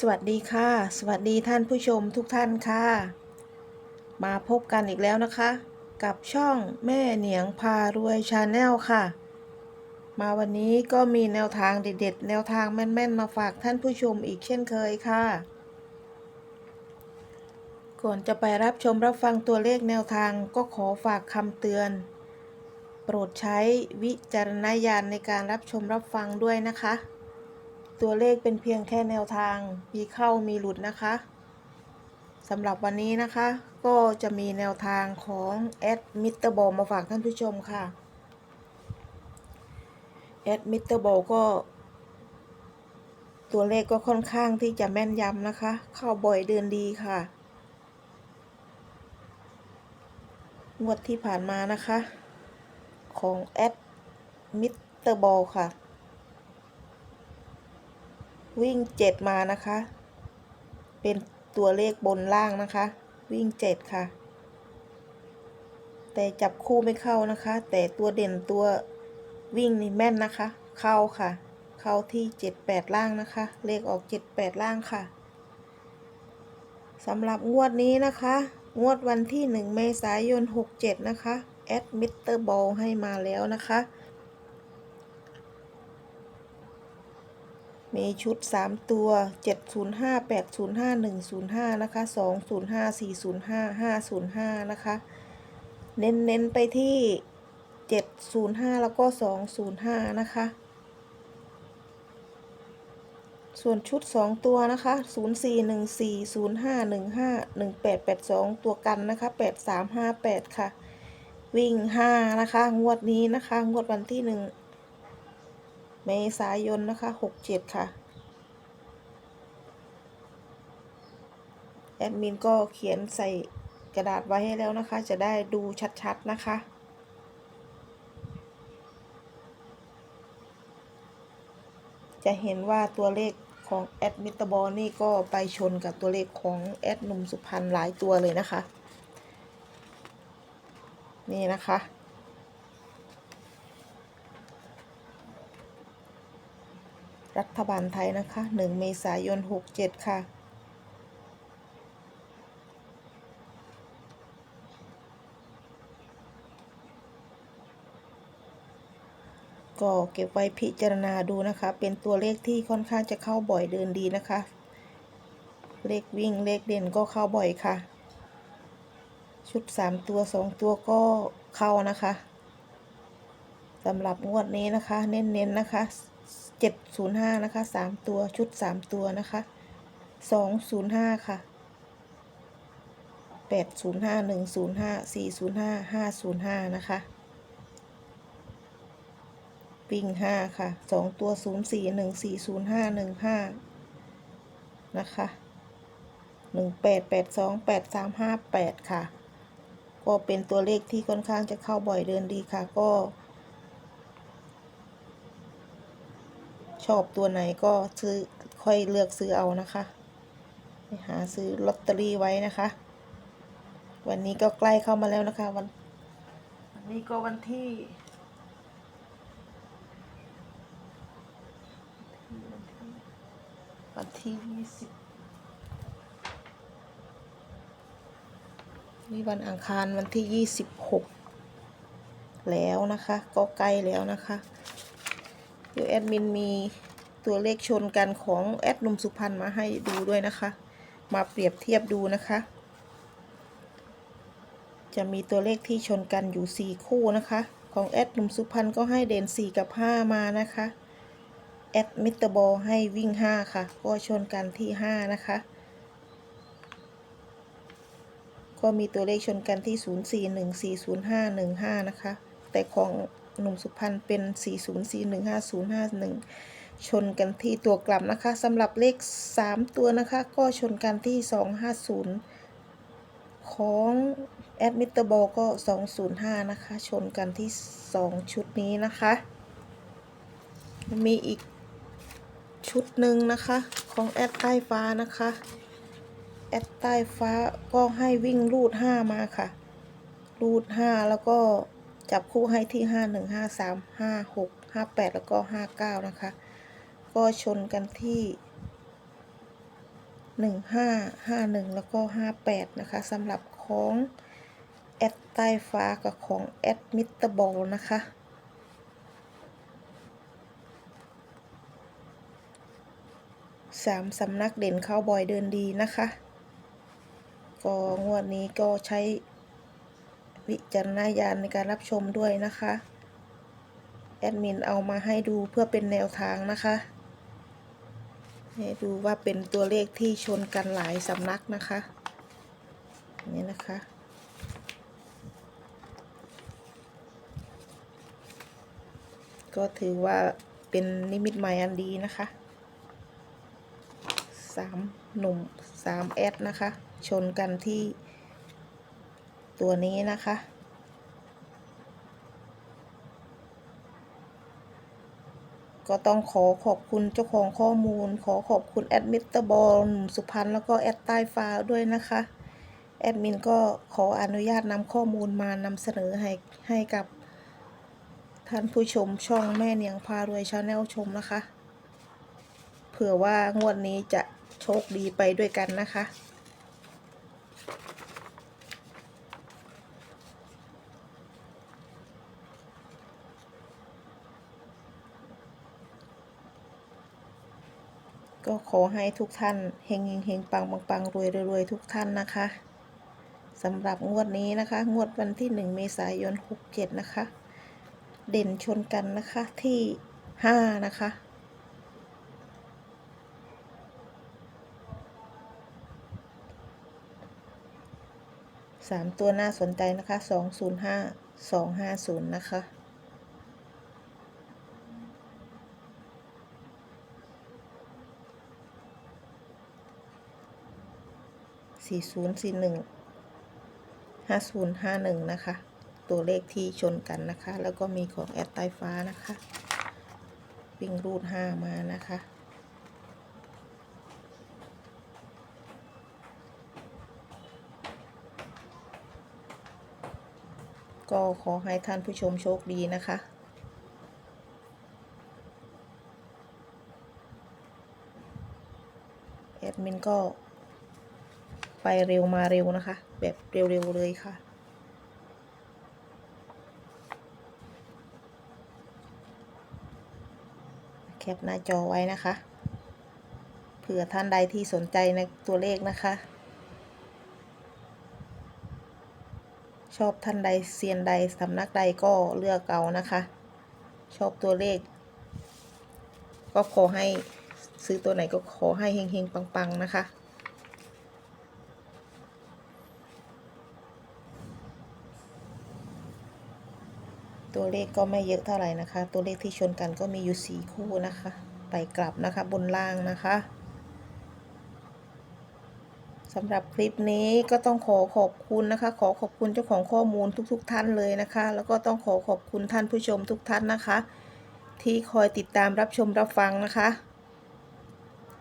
สวัสดีค่ะ สวัสดีท่านผู้ชมทุกท่านค่ะ มาพบกันอีกแล้วนะคะ กับช่องแม่เหนียงพารวยชาแนลค่ะ มาวันนี้ก็มีแนวทางเด็ดๆ แนวทางแม่นๆ มาฝากท่านผู้ชมอีกเช่นเคยค่ะ ก่อนจะไปรับชมรับฟังตัวเลขแนวทางก็ขอฝากคำเตือน โปรดใช้วิจารณญาณในการรับชมรับฟังด้วยนะคะ ตัวเลขเป็นเพียงแค่แนวทาง มีเข้ามีหลุดนะคะสำหรับวันนี้นะคะ ก็จะมีแนวทางของแอดมิสเตอร์บอลมาฝากท่านผู้ชมค่ะแอดมิสเตอร์บอลก็ ตัวเลขก็ค่อนข้างที่จะแม่นยำนะคะ เข้าบ่อยเดือนดีค่ะ งวดที่ผ่านมานะคะ ของแอดมิสเตอร์บอลค่ะ วิ่งเจ็ดมานะคะ เป็นตัวเลขบนล่างนะคะ วิ่งเจ็ดค่ะ แต่จับคู่ไม่เข้านะคะ แต่ตัวเด่นตัววิ่งนี่แม่นนะคะ เข้าค่ะ เข้าที่เจ็ดแปดล่างนะคะ เลขออกเจ็ดแปดล่างค่ะสำหรับงวดนี้นะคะ งวดวันที่หนึ่งเมษายนหกเจ็ดนะคะ แอดมิเตอร์บอลให้มาแล้วนะคะ มีชุด 3 ตัว 705 805 105 นะคะ 205 405 505 นะคะ เน้นเน้นไปที่ 705 แล้วก็ 205 นะคะ ส่วนชุด 2 ตัวนะคะ 0414 0515 1882 ตัวกันนะคะ 8358 ค่ะ วิ่ง 5 นะคะ งวดนี้นะคะ งวดวันที่ 1 เมษายนนะคะ67ค่ะ แอดมินก็เขียนใส่กระดาษไว้ให้แล้วนะคะ จะได้ดูชัดๆนะคะ จะเห็นว่าตัวเลขของแอดมิตบอลนี่ก็ไปชนกับตัวเลขของแอดหนุ่มสุพรรณหลายตัวเลยนะคะ นี่นะคะ รัฐบาลไทยนะคะ 1 เมษายน 67 ค่ะ ก็เก็บไว้พิจารณาดูนะคะ เป็นตัวเลขที่ค่อนข้างจะเข้าบ่อยเดินดีนะคะ เลขวิ่งเลขเด่นก็เข้าบ่อยค่ะ ชุด 3 ตัว 2 ตัวก็เข้านะคะสำหรับงวดนี้นะคะ เน้นๆนะคะ 705นะคะ3ตัวชุด3ตัวนะคะ205ค่ะ805 105 405 505นะคะวิ่ง5ค่ะ2ตัว04 1405 15นะคะ1882 8358ค่ะ ก็เป็นตัวเลขที่ค่อนข้างจะเข้าบ่อยเดินดีค่ะก็ ชอบตัวไหนก็ซื้อค่อยเลือกซื้อเอานะคะไปหาซื้อลอตเตอรี่ไว้นะคะ วันนี้ก็ใกล้เข้ามาแล้วนะคะวันวันนี้ก็วันที่วันที่ยี่สิบนี่วันอังคารวันที่ยี่สิบหกแล้วนะคะ ก็ใกล้แล้วนะคะ เดี๋ยวแอดมินมีตัวเลขชนกันของแอดนุ่มสุพรรณมาให้ดูด้วยนะคะ มาเปรียบเทียบดูนะคะ จะมีตัวเลขที่ชนกันอยู่ 4 คู่นะคะ ของแอดนุ่มสุพรรณก็ให้เด่น 4 กับ 5 มานะคะแอดมิสเตอร์บอลให้วิ่ง 5 ค่ะ ก็ชนกันที่ 5 นะคะ ก็มีตัวเลขชนกันที่ 0 4 1 4 0 5 1 5 นะคะ แต่ของ หนุ่มสุพรรณเป็น 4 0 4 1 5 0 5 1 ชนกันที่ตัวกลับนะคะสำหรับเลข 3 ตัวนะคะ ก็ชนกันที่ 250 ของแอดมิเตอร์บอลก็ 205 นะคะ ชนกันที่ 2 ชุดนี้นะคะ มีอีกชุดหนึ่งนะคะ ของแอดใต้ฟ้านะคะ แอดใต้ฟ้าก็ให้วิ่งรูด 5 มาค่ะ รูด 5 แล้วก็ จับคู่ให้ที่ 5 1 5 3 5 6 5 8 แล้วก็ 59 นะคะ ก็ชนกันที่หนึ่งห้าห้าหนึ่งแล้วก็ห้าแปดนะคะสำหรับของแอดใต้ฟ้ากับของแอดมิสเตอร์บอลนะคะสามสำนักเด่นเข้าบ่อยเดินดีนะคะ ก็งวดนี้ก็ใช้ วิจารณญาณในการรับชมด้วยนะคะ แอดมินเอามาให้ดูเพื่อเป็นแนวทางนะคะให้ดูว่าเป็นตัวเลขที่ชนกันหลายสำนักนะคะนี่นะคะก็ถือว่าเป็นนิมิตใหม่อันดีนะคะสามหนุ่มสามแอดนะคะ ชนกันที่ ตัวนี้นะคะ ก็ต้องขอขอบคุณเจ้าของข้อมูล ขอขอบคุณแอดมิเตอร์บอลสุพรรณแล้วก็แอดใต้ฟ้าด้วยนะคะ แอดมินก็ขออนุญาตนำข้อมูลมานำเสนอให้ให้กับท่านผู้ชมช่องแม่เนียงพารวยชาแนลชมนะคะ เผื่อว่างวดนี้จะโชคดีไปด้วยกันนะคะ ก็ขอให้ทุกท่านเฮงเฮงเฮงปังปังปังรวยรวยรวยทุกท่านนะคะสำหรับงวดนี้นะคะ งวดวันที่หนึ่งเมษายนหกเจ็ดนะคะ เด่นชนกันนะคะที่ห้านะคะ สามตัวน่าสนใจนะคะสองศูนย์ห้าสองห้าศูนย์นะคะ สี่ศูนย์สี่หนึ่งห้าศูนย์ห้าหนึ่งนะคะ ตัวเลขที่ชนกันนะคะ แล้วก็มีของแอดใต้ฟ้านะคะวิ่งรูดห้ามานะคะก็ขอให้ท่านผู้ชมโชคดีนะคะ แอดมินก็ ไปเร็วมาเร็วนะคะ แบบเร็วๆเลยค่ะ แคปหน้าจอไว้นะคะ เผื่อท่านใดที่สนใจในตัวเลขนะคะ ชอบท่านใดเซียนใดสำนักใดก็เลือกเอานะคะ ชอบตัวเลข ก็ขอให้ซื้อตัวไหนก็ขอให้เฮงๆปังๆนะคะ ตัวเลขก็ไม่เยอะเท่าไหร่นะคะ ตัวเลขที่ชนกันก็มีอยู่สี่คู่นะคะไปกลับนะคะบนล่างนะคะสำหรับคลิปนี้ก็ต้องขอขอบคุณนะคะ ขอขอบคุณเจ้าของข้อมูลทุกๆทท่านเลยนะคะ แล้วก็ต้องขอขอบคุณท่านผู้ชมทุกท่านนะคะ ที่คอยติดตามรับชมรับฟังนะคะ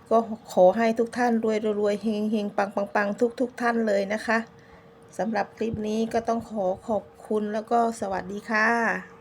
ก็ขอให้ทุกท่านรวยรวยเฮงเฮงปังปังปังทุกทุกท่านเลยนะคะสำหรับคลิปนี้ก็ต้องขอขอบ คุณแล้วก็สวัสดีค่ะ